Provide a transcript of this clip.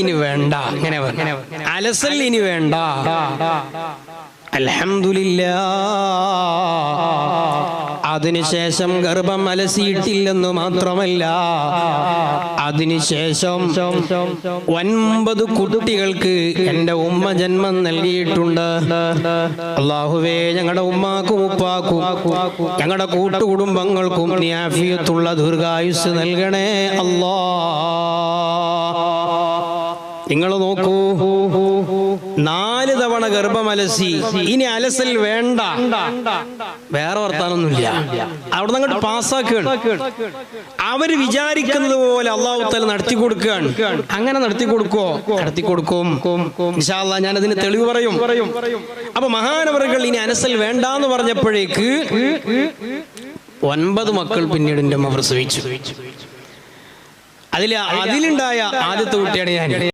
ഇനി വേണ്ട. പറഞ്ഞു. അലസൽ ഇനി വേണ്ട. അലഹമില്ല അതിനുശേഷം ഗർഭം അലസിയിട്ടില്ലെന്ന് മാത്രമല്ല അതിനുശേഷം ഒൻപത് കുട്ടികൾക്ക് എന്റെ ഉമ്മ ജന്മം നൽകിയിട്ടുണ്ട്. അള്ളാഹുവേ ഞങ്ങളുടെ ഉമ്മാക്കും ഉപ്പാക്കും ഞങ്ങളുടെ കൂട്ടുകുടുംബങ്ങൾക്കും നീ ആഫിയത്തുള്ള ദീർഘായുസ് നൽകണേ അല്ലാ നിങ്ങൾ നോക്കൂ. നാല് തവണ ഗർഭമലസി. ഇനി അലസൽ വേണ്ട. വേറെ വർത്താനൊന്നുമില്ല. അവിടെ നിന്ന് അങ്ങോട്ട് പാസ്സാക്കുകയാണ്. അവർ വിചാരിക്കുന്നത് പോലെ അള്ളാഹു നടത്തി കൊടുക്കുകയാണ്. അങ്ങനെ നടത്തി കൊടുക്കോ നടത്തി കൊടുക്കും. ഞാൻ അതിന് തെളിവ് പറയും. അപ്പൊ മഹാനവറുകൾ ഇനി അനസൽ വേണ്ട എന്ന് പറഞ്ഞപ്പോഴേക്ക് ഒൻപത് മക്കൾ പിന്നീട് എന്റെ അമ്മ അതിൽ അതിലുണ്ടായ ആദ്യത്തെ കുട്ടിയാണ് ഞാൻ.